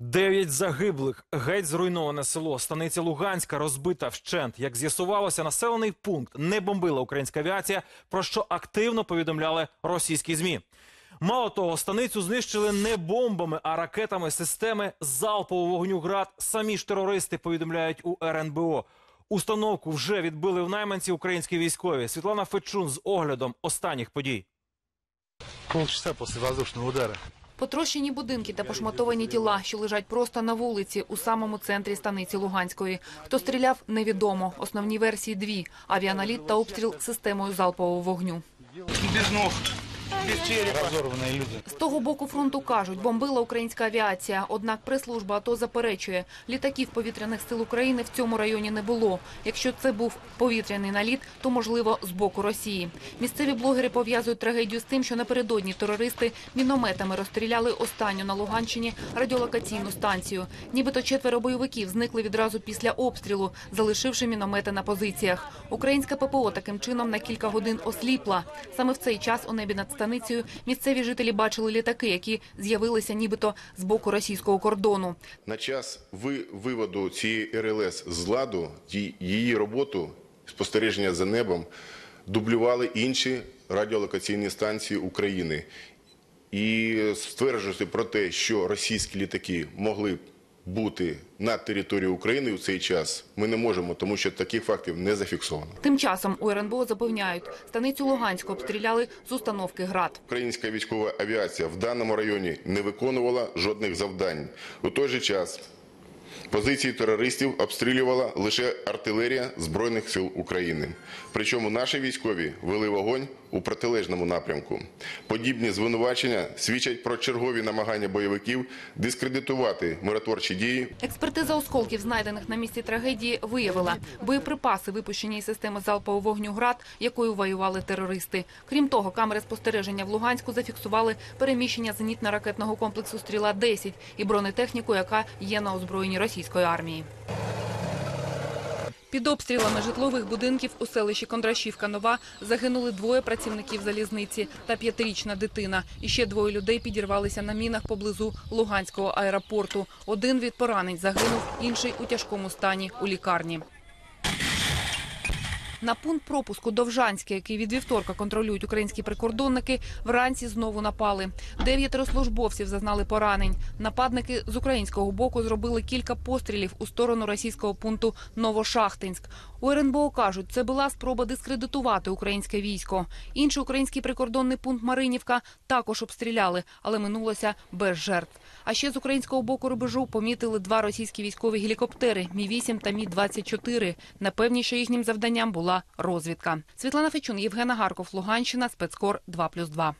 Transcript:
Дев'ять загиблих, геть зруйноване село, станиця Луганська розбита вщент. Як з'ясувалося, населений пункт не бомбила українська авіація, про що активно повідомляли російські змі. Мало того, станицю знищили не бомбами, а ракетами системи залпового вогню ГРАД. Самі ж терористи повідомляють у РНБО. Установку вже відбили в найманці українські військові. Світлана Фечун з оглядом останніх подій. полчаса после воздушного удара. Потрощені будинки та пошматовані тіла, що лежать просто на вулиці у самому центрі станиці Луганської. Хто стріляв, невідомо. Основні версії дві: авіаналіт та обстріл системою залпового вогню. без ног, без черепа. Люди. З того боку фронту кажуть, бомбила українська авіація. Однак прес-служба АТО заперечує, літаків повітряних сил України в цьому районі не було. Якщо це був повітряний наліт, то можливо з боку Росії. Місцеві блогери пов'язують трагедію з тим, що напередодні терористи мінометами розстріляли останню на Луганщині радіолокаційну станцію. Нібито четверо бойовиків зникли відразу після обстрілу, залишивши міномети на позиціях. Українська ППО таким чином на кілька годин осліпла. Саме в цей час у небі над станицею місцеві жителі бачили літаки, які з'явилися нібито з боку російського кордону. На час виводу цієї РЛС з ладу, її роботу, спостереження за небом, дублювали інші радіолокаційні станції України. І стверджувати про те, що російські літаки могли бути на території України у цей час, ми не можемо, тому що таких фактів не зафіксовано. Тим часом у РНБО запевняють, станицю Луганську обстріляли з установки «Град». Українська військова авіація в даному районі не виконувала жодних завдань. У той же час позиції терористів обстрілювала лише артилерія Збройних сил України. Причому наші військові вели вогонь у протилежному напрямку. Подібні звинувачення свідчать про чергові намагання бойовиків дискредитувати миротворчі дії Експертиза осколків, знайдених на місці трагедії, виявила боєприпаси, випущені із системи залпового вогню «Град», якою воювали терористи. Крім того, камери спостереження в Луганську зафіксували переміщення зенітно-ракетного комплексу «Стріла-10» і бронетехніку, яка є на озброєнні російської армії. Під обстрілами житлових будинків у селищі Кондрашівка-Нова загинули двоє працівників залізниці та п'ятирічна дитина. І ще двоє людей підірвалися на мінах поблизу Луганського аеропорту. Один від поранень загинув, інший у тяжкому стані у лікарні. На пункт пропуску Довжанське, який від вівторка контролюють українські прикордонники, вранці знову напали. Дев'ятеро службовців зазнали поранень. Нападники з українського боку зробили кілька пострілів у сторону російського пункту Новошахтинськ. У РНБО кажуть, це була спроба дискредитувати українське військо. Інший український прикордонний пункт Маринівка також обстріляли, але минулося без жертв. А ще з українського боку рубежу помітили два російські військові гелікоптери Мі-8 та Мі-24. Напевніше їхнім завданням розвідка. Світлана Фечун, Євгена Гарков, Луганщина, спецкор 2+,2.